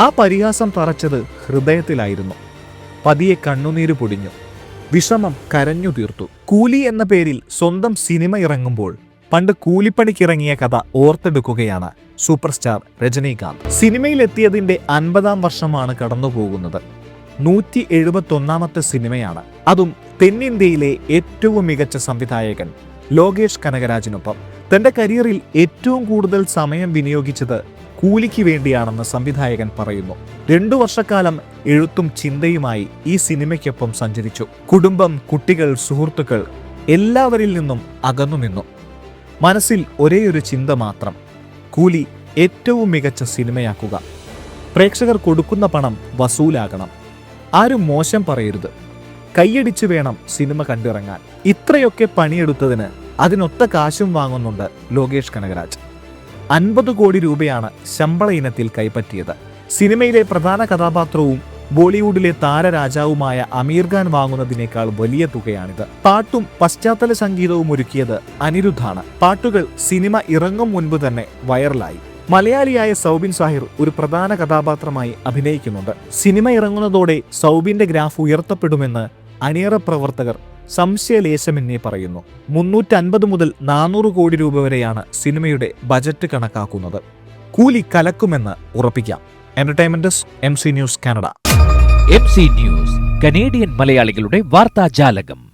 ആ പരിഹാസം തറച്ചത് ഹൃദയത്തിലായിരുന്നു. പതിയെ കണ്ണുനീര് പൊടിഞ്ഞു. വിഷമം കരഞ്ഞു തീർത്തു. കൂലി എന്ന പേരിൽ സ്വന്തം സിനിമ ഇറങ്ങുമ്പോൾ പണ്ട് കൂലിപ്പണിക്കിറങ്ങിയ കഥ ഓർത്തെടുക്കുകയാണ് സൂപ്പർ സ്റ്റാർ രജനീകാന്ത്. സിനിമയിലെത്തിയതിന്റെ അൻപതാം വർഷമാണ് കടന്നുപോകുന്നത്. നൂറ്റി എഴുപത്തൊന്നാമത്തെ സിനിമയാണ്. അതും തെന്നിന്ത്യയിലെ ഏറ്റവും മികച്ച സംവിധായകൻ ലോകേഷ് കനകരാജിനൊപ്പം. തന്റെ കരിയറിൽ ഏറ്റവും കൂടുതൽ സമയം വിനിയോഗിച്ചത് കൂലിക്ക് വേണ്ടിയാണെന്ന് സംവിധായകൻ പറയുന്നു. രണ്ടു വർഷക്കാലം എഴുത്തും ചിന്തയുമായി ഈ സിനിമയ്ക്കൊപ്പം സഞ്ചരിച്ചു. കുടുംബം കുട്ടികൾ സുഹൃത്തുക്കൾ എല്ലാവരിൽ നിന്നും അകന്നു നിന്നു. മനസ്സിൽ ഒരേയൊരു ചിന്ത മാത്രം കൂലി ഏറ്റവും മികച്ച സിനിമയാക്കുക. പ്രേക്ഷകർ കൊടുക്കുന്ന പണം വസൂലാകണം. ആരും മോശം പറയരുത്. കൈയടിച്ചു വേണം സിനിമ കണ്ടിറങ്ങാൻ. ഇത്രയൊക്കെ പണിയെടുത്തതിന് അതിനൊത്ത കാശും വാങ്ങുന്നുണ്ട് ലോകേഷ് കനകരാജ്. അൻപത് കോടി രൂപയാണ് ശമ്പള ഇനത്തിൽ കൈപ്പറ്റിയത്. സിനിമയിലെ പ്രധാന കഥാപാത്രവും ബോളിവുഡിലെ താരരാജാവുമായ അമീർ ഖാൻ വാങ്ങുന്നതിനേക്കാൾ വലിയ തുകയാണിത്. പാട്ടും പശ്ചാത്തല സംഗീതവും ഒരുക്കിയത് അനിരുദ്ധാണ്. പാട്ടുകൾ സിനിമ ഇറങ്ങും മുൻപ് തന്നെ വൈറലായി. മലയാളിയായ സൗബിൻ സാഹിർ ഒരു പ്രധാന കഥാപാത്രമായി അഭിനയിക്കുന്നുണ്ട്. സിനിമ ഇറങ്ങുന്നതോടെ സൗബിന്റെ ഗ്രാഫ് ഉയർത്തപ്പെടുമെന്ന് അണിയറ പ്രവർത്തകർ സംശയലേശമെന്നേ പറയുന്നു. മുന്നൂറ്റൻപത് മുതൽ നാനൂറ് കോടി രൂപ വരെയാണ് സിനിമയുടെ ബജറ്റ് കണക്കാക്കുന്നത്. കൂലി കലക്കുമെന്ന് ഉറപ്പിക്കാം. Entertainment M C news Canada M C news Canadian മലയാളികളുടെ വാർത്താജാലകം.